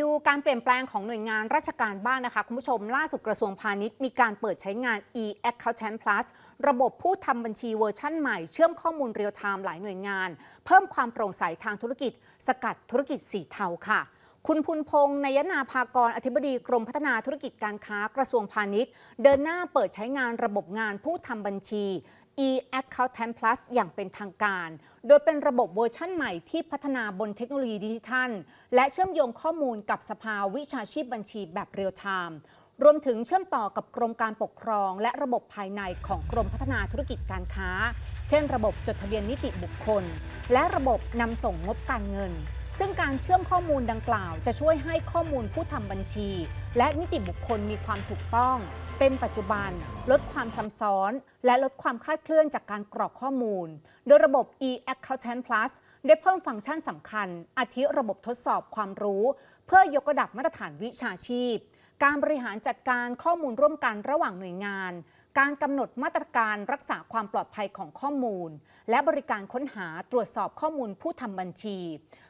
ดูการเปลี่ยนแปลงของหน่วยงานราชการบ้างนะคะ คุณผู้ชมล่าสุดกระทรวงพาณิชย์มีการเปิดใช้งาน e-accountant plus ระบบผู้ทำบัญชีเวอร์ชั่นใหม่ เชื่อมข้อมูลเรียลไทม์หลายหน่วยงาน เพิ่มความโปร่งใสทางธุรกิจ สกัดธุรกิจสีเทาค่ะ คุณพุนพงษ์นายนาภากร อธิบดีกรมพัฒนาธุรกิจการค้ากระทรวงพาณิชย์ เดินหน้าเปิดใช้งานระบบงานผู้ทำบัญชี e-accountant plus อย่างเป็นทางการ โดยเป็นระบบเวอร์ชั่นใหม่ที่พัฒนาบนเทคโนโลยีดิจิทัล และเชื่อมโยงข้อมูลกับสภาวิชาชีพบัญชีแบบเรียลไทม์รวมถึงเชื่อมต่อกับกรมการปกครอง และระบบภายในของกรมพัฒนาธุรกิจการค้า เช่น ระบบจดทะเบียนนิติบุคคล และระบบนำส่งงบการเงิน ซึ่งการเชื่อมข้อมูลดังกล่าว จะช่วยให้ข้อมูลผู้ทำบัญชี และนิติบุคคลมีความถูกต้อง เป็นปัจจุบัน ลดความซ้ำซ้อน และลดความคลาดเคลื่อนจากการกรอกข้อมูล โดยระบบ e-accountant plus ได้เพิ่มฟังก์ชันสำคัญ อาทิระบบทดสอบความรู้ เพื่อยกระดับมาตรฐานวิชาชีพ การบริหารจัดการข้อมูลร่วมกันระหว่างหน่วยงาน การกำหนดมาตรการรักษาความปลอดภัยของข้อมูล และบริการค้นหาตรวจสอบข้อมูลผู้ทำบัญชี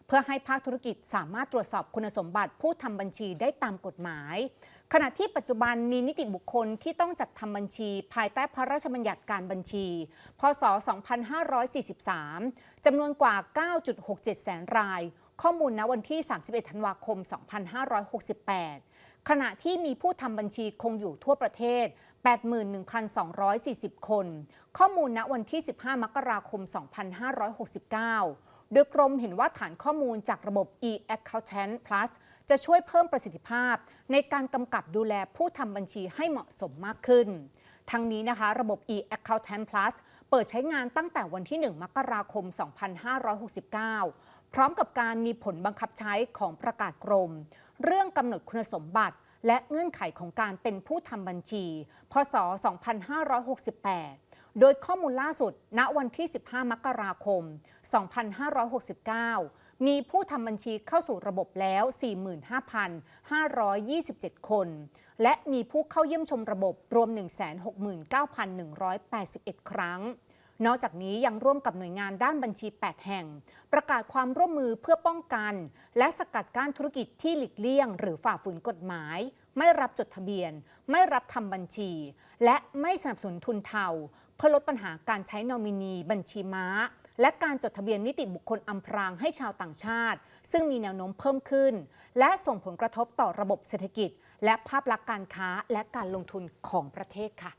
เพื่อให้ภาคธุรกิจสามารถตรวจสอบคุณสมบัติผู้ทำบัญชีได้ตามกฎหมาย ขณะที่ปัจจุบันมีนิติบุคคลที่ต้องจัดทำบัญชี ภายใต้พระราชบัญญัติการบัญชี พศ 2543จำนวนกว่า 9.67 แสนราย ข้อมูลณวันที่ 31 ธันวาคม 2568 ขณะที่มีผู้ทำบัญชีคงอยู่ทั่วประเทศ 81,240 คน ข้อมูลณวันที่ 15 มกราคม 2569 โดยกรมเห็นว่าฐานข้อมูลจากระบบ e-accountant plus จะช่วยเพิ่มประสิทธิภาพ ในการกำกับดูแลผู้ทำบัญชีให้เหมาะสมมากขึ้น ทั้งนี้นะคะ ระบบ e-accountant plus เปิดใช้งานตั้งแต่วันที่ 1 มกราคม 2569 พร้อมกับการมีผลบังคับใช้ของประกาศกรม เรื่องกำหนดคุณสมบัติ และเงื่อนไขของการเป็นผู้ทำบัญชี พศ 2568 โดยข้อมูลล่าสุด ณ วันที่ 15 มกราคม 2569 มีผู้ทำบัญชีเข้าสู่ระบบแล้ว 45,527 คน และมีผู้เข้าเยี่ยมชมระบบรวม 169,181 ครั้งนอกจากนี้ยังร่วมกับหน่วยงานด้านบัญชี 8 แห่ง ประกาศความร่วมมือเพื่อป้องกัน และสกัดกั้นธุรกิจที่หลีกเลี่ยง หรือฝ่าฝืนกฎหมาย ไม่รับจดทะเบียน ไม่รับทำบัญชี และไม่สนับสนุนทุนเทาเพื่อลดปัญหาการใช้นอมินีบัญชีม้า และการจดทะเบียนนิติบุคคลอำพรางให้ชาวต่างชาติ ซึ่งมีแนวโน้มเพิ่มขึ้น และส่งผลกระทบต่อระบบเศรษฐกิจ และภาพลักษณ์การค้าและการลงทุนของประเทศค่ะ